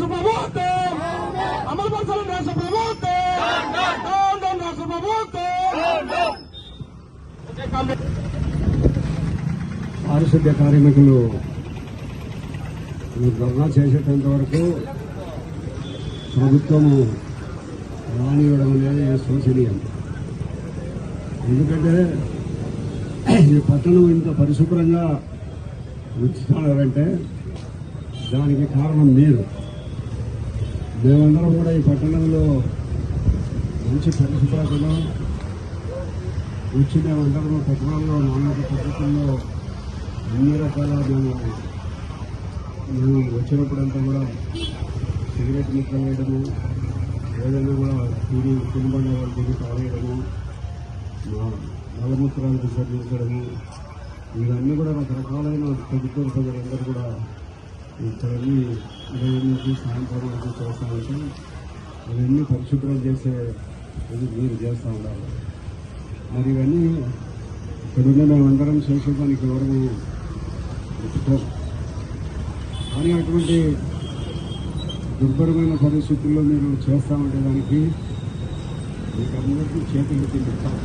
రాష్ట్ర ప్రభుత్వం అమలు పరచాలని రాష్ట్ర ప్రభుత్వం డౌన్ రాష్ట్ర ప్రభుత్వం పారిశుద్ధ్య కార్మికులు ధర్నా చేసేటంత వరకు ప్రభుత్వము రానివ్వడం అనేది శోచనీయం ఎందుకంటే ఈ పట్టణం ఇంత పరిశుభ్రంగా ఉంచుతున్నారంటే దానికి కారణం మీరు. మేమందరం కూడా ఈ పట్టణంలో మంచి పరిశుభ్రతను వచ్చి మేమందరం పట్టణంలో నాణ్యత పద్ధతుల్లో అన్ని రకాల మేము మేము వచ్చినప్పుడంతా కూడా సిగరెట్ ముక్క వేయడము ఏదైనా కూడా తిరిగి తినబండ వాళ్ళు తిరిగి తాగేయడము మా మలమూత్రాలు విసర్జించడము ఇవన్నీ కూడా రకరకాలైన ప్రభుత్వ ప్రజలందరూ కూడా ఇక్కడన్నీ ఉదయం స్నానం సాయంత్రం చేస్తూ ఉంటే అవన్నీ పరిశుభ్రం చేసే ఇది మీరు చేస్తూ ఉండాలి మరి ఇవన్నీ ఇక్కడున్న మేమందరం చేసేదానికి ఎవరు ఒప్పుకోం కానీ అటువంటి దుర్భరమైన పరిస్థితుల్లో మీరు చేస్తూ ఉండే దానికి మీకు అందరికీ చేతులు తింటాం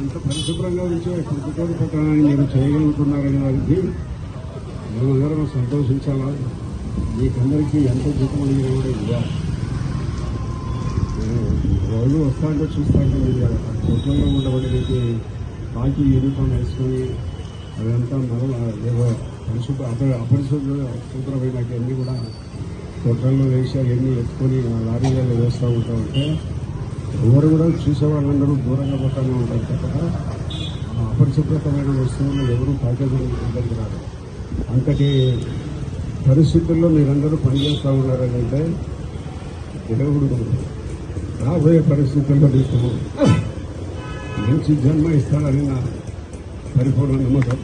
ఇంత పరిశుభ్రంగా ఉంచే ప్రతికోటి పట్టణాన్ని మీరు చేయగలుగుతున్నారనే దానికి మేమందరం సంతోషించాలా? మీకందరికీ ఎంత జీతం అడిగినా కూడా ఇవ్వాలి రోజు వస్తా అంటే చూస్తా అంటే మీరు హోటల్లో ఉండబడినకి కాకి యూనిఫామ్ వేసుకొని అదంతా మరల ఏదో పరిశుభ్ర అప అపరిశుభ్ర శుభ్రమైన అన్నీ కూడా హోటల్లో వేసి అవన్నీ ఎత్తుకొని లారీలలో వేస్తూ ఉంటా ఉంటే ఎవరు కూడా చూసే వాళ్ళందరూ దూరంగా పోతానే ఉంటారు తప్ప అపరిశుభ్రతమైన వస్తువులు ఎవరు ప్యాకేజీలు ఇబ్బంది రాదు. అంతటి పరిస్థితుల్లో మీరందరూ పనిచేస్తూ ఉన్నారంటే దేవుడు రాబోయే పరిస్థితుల్లో మీకు మంచి జన్మ ఇస్తాడని నా పరిపూర్ణ నమ్మకం.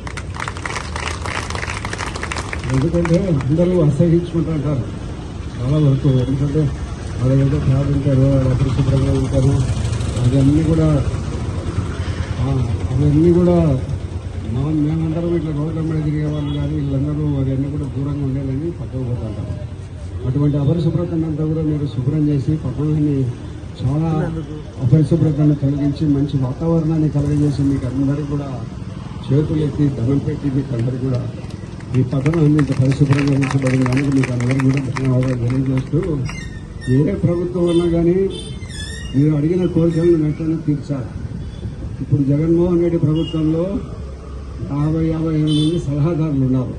ఎందుకంటే అందరూ అసహించుకుంటుంటారు చాలా వరకు ఎందుకంటే వాళ్ళ ఏదో ఫ్యాడ్ ఉంటారు వాళ్ళు అపరిశుభ్రంగా ఉంటారు. అవన్నీ కూడా అవన్నీ కూడా మనం మేమందరం ఇట్లా రోడ్ల మీద తిరిగే వాళ్ళు కానీ వీళ్ళందరూ అవన్నీ కూడా దూరంగా ఉండేదని పక్కకు పోతుంటారు అటువంటి అపరిశుభ్రతనంతా కూడా మీరు శుభ్రం చేసి పక్కని చాలా అపరిశుభ్రతను కలిగించి మంచి వాతావరణాన్ని కలగజేసి మీకు అందరికీ కూడా చేతులు ఎత్తి ధనం పెట్టి మీకు అందరికీ కూడా ఈ పట్టణం ఇంత పరిశుభ్రంగా ఉంచబడినందుకు మీకు అందరూ కూడా ధన్యవాదాలు తెలియజేస్తూ ఏ ప్రభుత్వం ఉన్నా కానీ మీరు అడిగిన కోరికలను వెంటనే తీర్చాలి. ఇప్పుడు జగన్మోహన్ రెడ్డి ప్రభుత్వంలో యాభై యాభై ఏడు మంది సలహాదారులు ఉన్నారు.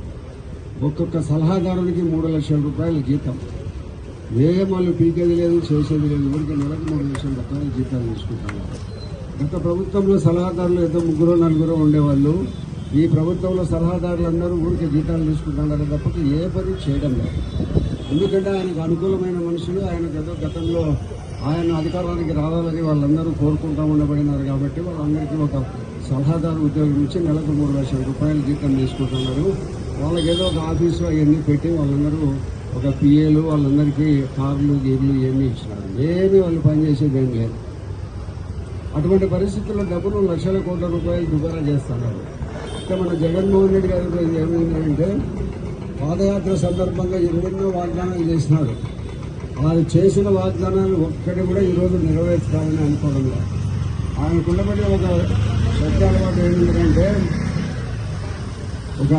ఒక్కొక్క సలహాదారునికి మూడు లక్షల రూపాయల జీతం. ఏ వాళ్ళు పీకేది లేదు చేసేది లేదు ఊరికి నెలకు మూడు లక్షల రూపాయల జీతాలు తీసుకుంటున్నారు గత ప్రభుత్వంలో సలహాదారులు ఏదో ముగ్గురు నలుగురు ఉండేవాళ్ళు. ఈ ప్రభుత్వంలో సలహాదారులు అందరూ ఊరికి జీతాలు తీసుకుంటున్నారు తప్ప ఏ పని చేయడం లేదు. ఎందుకంటే ఆయనకు అనుకూలమైన మనుషులు ఆయనకు ఏదో గతంలో ఆయన అధికారానికి రావాలని వాళ్ళందరూ కోరుకుంటా ఉండబడినారు కాబట్టి వాళ్ళందరికీ ఒక సలహాదారు ఉద్యోగం ఇచ్చి నెలకు మూడు లక్షల రూపాయలు జీతం తీసుకుంటున్నారు. వాళ్ళకి ఏదో ఒక ఆఫీసు అవన్నీ పెట్టి వాళ్ళందరూ ఒక పిఏలు వాళ్ళందరికీ కార్లు గీర్లు ఇవన్నీ ఇచ్చినారు ఏమీ వాళ్ళు పనిచేసేది ఏం లేదు. అటువంటి పరిస్థితుల్లో డబ్బులు లక్షల కోట్ల రూపాయలు దుబారా చేస్తున్నారు. ఇంకా మన జగన్మోహన్ రెడ్డి గారు ఏమైందంటే పాదయాత్ర సందర్భంగా ఎన్నెన్నో వాగ్దానాలు చేసినారు. వారు చేసిన వాగ్దానాలు ఒక్కటి కూడా ఈరోజు నెరవేర్చాలని అనుకోవడంలో లేదు. ఆయనకు ఉండబడి ఒక పెద్ద అలవాటు ఏంటంటే ఒక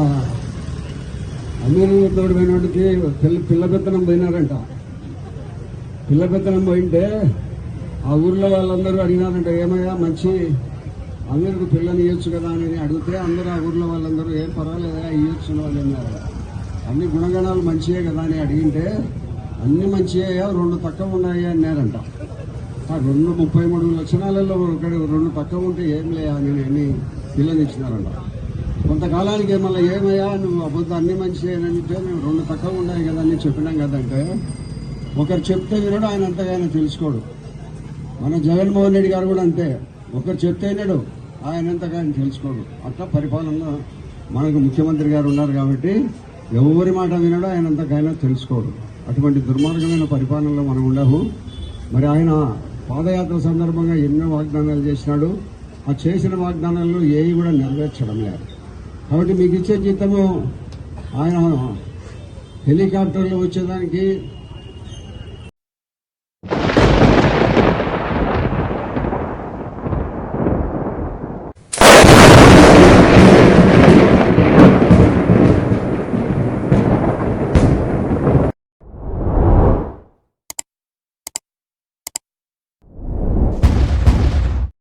అమీరులతో పోయినోడికి పిల్ల పిల్ల పెత్తనం పోయినారంట. పిల్ల పెత్తనం పోయింటే ఆ ఊర్లో వాళ్ళందరూ అడిగినారంట ఏమయ్యా మంచి అందరికి పిల్లని ఇవ్వచ్చు కదా అని అడిగితే అందరూ ఆ ఊర్లో వాళ్ళందరూ ఏం పర్వాలేదా ఇవ్వచ్చు వాళ్ళు అన్నారు. అన్ని గుణగణాలు మంచియే కదా అని అడిగింటే అన్ని మంచియే రెండు తక్కువ ఉన్నాయి అన్నారంట. ఆ రెండు ముప్పై మూడు లక్షణాలలో ఒకటి రెండు తక్కువ ఉంటే ఏం లేయా అని అన్ని పిల్లనిచ్చినారంట కొంతకాలానికి మళ్ళీ ఏమయ్యా నువ్వు అబద్ధం అన్ని మంచిగా అంటే మేము రెండు తక్కువ ఉన్నాయి కదా అని చెప్పినాం కదంటే ఒకరు చెప్తే వినడు ఆయన అంతగా ఆయన తెలుసుకోడు. మన జగన్మోహన్ రెడ్డి గారు కూడా అంతే. ఒకరు చెప్తే వినడు ఆయన అంతగా ఆయన తెలుసుకోడు. అట్లా పరిపాలన మనకు ముఖ్యమంత్రి గారు ఉన్నారు కాబట్టి ఎవరి మాట వినడో ఆయన అంతకైనా తెలుసుకోడు. అటువంటి దుర్మార్గమైన పరిపాలనలో మనం ఉండము మరి ఆయన పాదయాత్ర సందర్భంగా ఎన్నో వాగ్దానాలు చేసినాడు. ఆ చేసిన వాగ్దానాలను ఏవి కూడా నెరవేర్చడం లేదు. కాబట్టి మీకు ఇచ్చే జీతము ఆయన హెలికాప్టర్లు వచ్చేదానికి